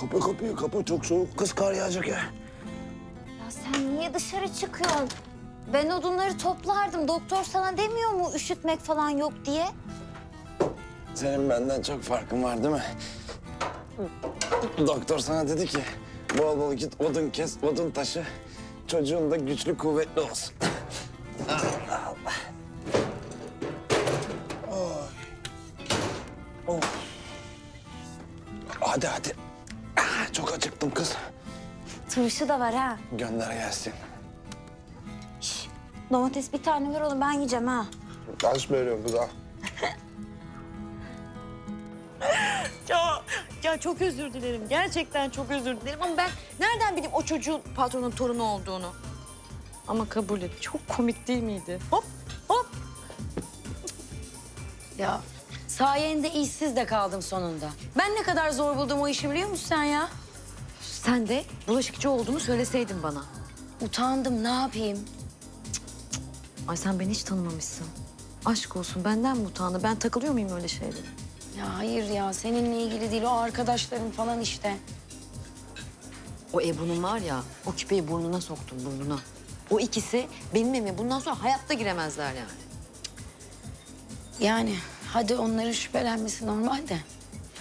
Kapı kapıyı kapı çok soğuk kız kar yağacak ya. Ya sen niye dışarı çıkıyorsun? Ben odunları toplardım. Doktor sana demiyor mu üşütmek falan yok diye? Senin benden çok farkın var değil mi? Doktor sana dedi ki bol bol git odun kes, odun taşı. Çocuğun da güçlü kuvvetli olsun. Allah Allah. Oy. Of. Hadi hadi. Çok acıktım kız. Turşu da var ha. Gönder gelsin. Domates bir tane ver oğlum ben yiyeceğim ha. Kaç veriyorum kız ha? Ya, ya çok özür dilerim. Gerçekten çok özür dilerim ama ben nereden bileyim o çocuğun patronun torunu olduğunu? Ama kabul et. Çok komik değil miydi? Hop hop. Ya sayende işsiz de kaldım sonunda. Ben ne kadar zor buldum o işi biliyor musun sen ya? Sen de bulaşıkçı olduğunu söyleseydin bana. Utandım ne yapayım? Ay sen beni hiç tanımamışsın. Aşk olsun benden mi utandı? Ben takılıyor muyum öyle şeylere? Ya hayır ya seninle ilgili değil o arkadaşlarım falan işte. O Ebru'nun var ya, o küpeyi burnuna soktum burnuna. O ikisi benim evime bundan sonra hayatta giremezler yani. Yani hadi onların şüphelenmesi normal de.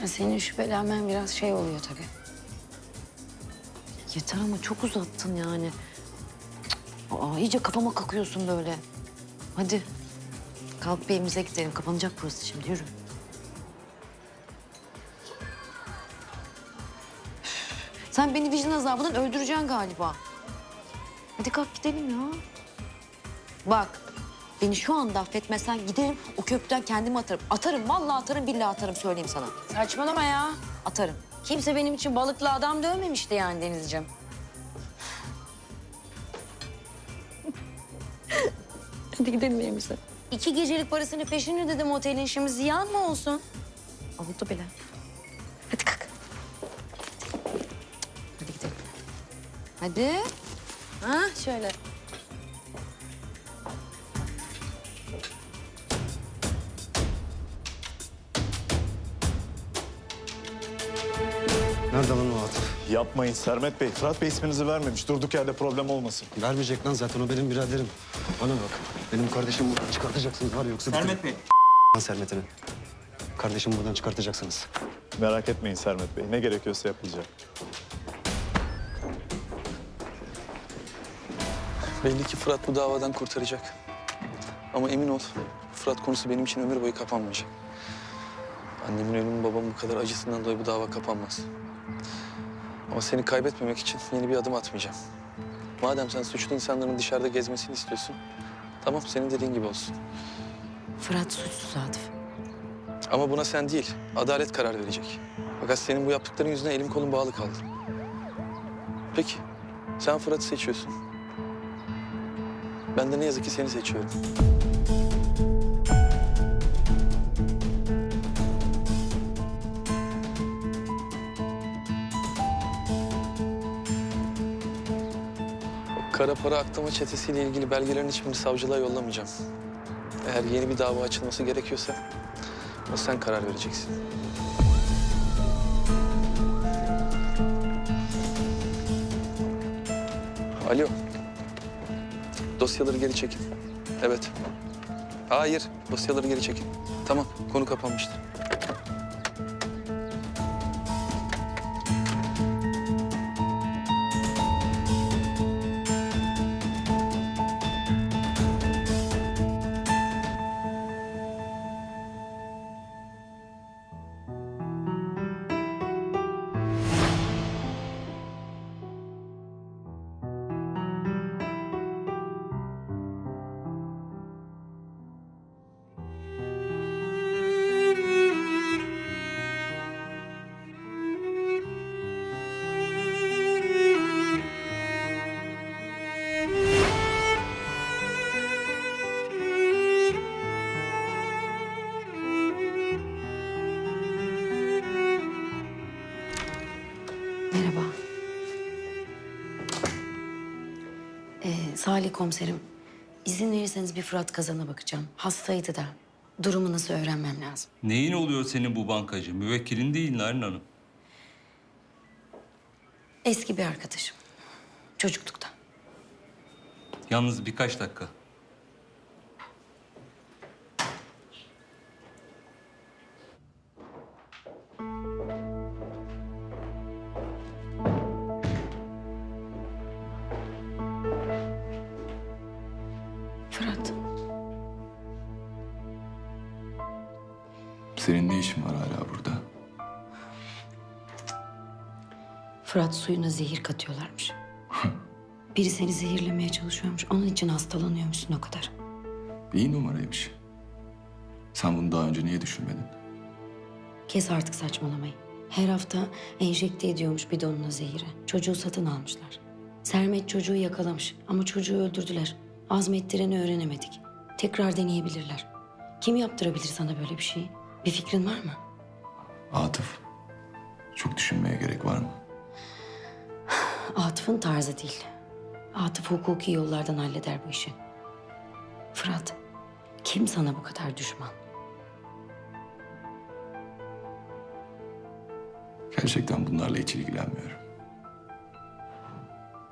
Senin şüphelenmen biraz şey oluyor tabii. Yeter ama çok uzattın yani. Cık, Aa, iyice kafama kakıyorsun böyle. Hadi kalk bir evimize gidelim. Kapanacak burası şimdi yürü. Sen beni vicdan azabından öldüreceksin galiba. Hadi kalk gidelim ya. Bak beni şu anda affetmezsen giderim o köprüden kendimi atarım. Atarım vallahi atarım billahi atarım söyleyeyim sana. Saçmalama ya. Atarım. Kimse benim için balıklı adam dövmemişti yani Denizciğim. Hadi gidelim evimize. İki gecelik parasını peşin ödedim otelin şimdi ziyan mı olsun? Oldu bile. Hadi kalk. Hadi gidelim. Hadi. Ha şöyle. Nerede lan o at? Yapmayın Sermet Bey. Fırat Bey isminizi vermemiş. Durduk yerde problem olmasın. Vermeyecek lan zaten o benim biraderim. Bana bak. Benim kardeşimi buradan çıkartacaksınız var yoksa... Sermet Bey. Lan Sermet'ini. Kardeşimi buradan çıkartacaksınız. Merak etmeyin Sermet Bey. Ne gerekiyorsa yapılacak. Belli ki Fırat bu davadan kurtaracak. Ama emin ol Fırat konusu benim için ömür boyu kapanmayacak. Annemin ölümü babamın bu kadar acısından dolayı bu dava kapanmaz. Ama seni kaybetmemek için yeni bir adım atmayacağım. Madem sen suçlu insanların dışarıda gezmesini istiyorsun... Tamam senin dediğin gibi olsun. Fırat suçsuz Atıf. Ama buna sen değil, adalet karar verecek. Fakat senin bu yaptıkların yüzünden elim kolum bağlı kaldı. Peki, sen Fırat'ı seçiyorsun. Ben de ne yazık ki seni seçiyorum. Kara para aklama çetesiyle ilgili belgelerin hiçbirini savcılığa yollamayacağım. Eğer yeni bir dava açılması gerekiyorsa ama sen karar vereceksin. Alo. Dosyaları geri çekin. Evet. Hayır, dosyaları geri çekin. Tamam, konu kapanmıştır. Ee, Salih komiserim, izin verirseniz bir Fırat Kazan'a bakacağım. Hastaydı da. Durumu nasıl öğrenmem lazım. Neyin oluyor senin bu bankacı? Müvekkilin değil Narin Hanım. Eski bir arkadaşım. Çocukluktan. Yalnız birkaç dakika. Senin ne işin var hala burada? Fırat suyuna zehir katıyorlarmış. Biri seni zehirlemeye çalışıyormuş. Onun için hastalanıyormuşsun o kadar. İyi numaraymış. Sen bunu daha önce niye düşünmedin? Kes artık saçmalamayı. Her hafta enjekte ediyormuş bidonuna zehiri. Çocuğu satın almışlar. Sermet çocuğu yakalamış ama çocuğu öldürdüler. Azmettireni öğrenemedik. Tekrar deneyebilirler. Kim yaptırabilir sana böyle bir şeyi? Bir fikrin var mı? Atıf. Çok düşünmeye gerek var mı? Atıf'ın tarzı değil. Atıf hukuki yollardan halleder bu işi. Fırat, kim sana bu kadar düşman? Gerçekten bunlarla hiç ilgilenmiyorum.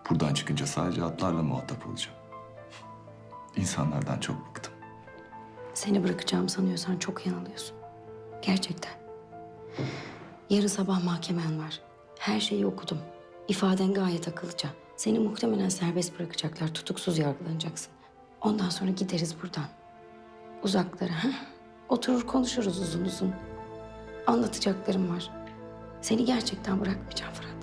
Buradan çıkınca sadece atlarla muhatap olacağım. İnsanlardan çok bıktım. Seni bırakacağım sanıyorsan çok yanılıyorsun. Gerçekten. Yarın sabah mahkemen var. Her şeyi okudum. İfaden gayet akıllıca. Seni muhtemelen serbest bırakacaklar. Tutuksuz yargılanacaksın. Ondan sonra gideriz buradan. Uzaklara. Ha? Oturur konuşuruz uzun uzun. Anlatacaklarım var. Seni gerçekten bırakmayacağım Fırat.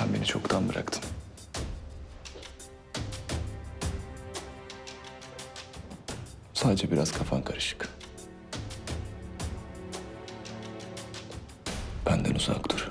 Sen beni çoktan bıraktın. Sadece biraz kafan karışık. Benden uzak dur.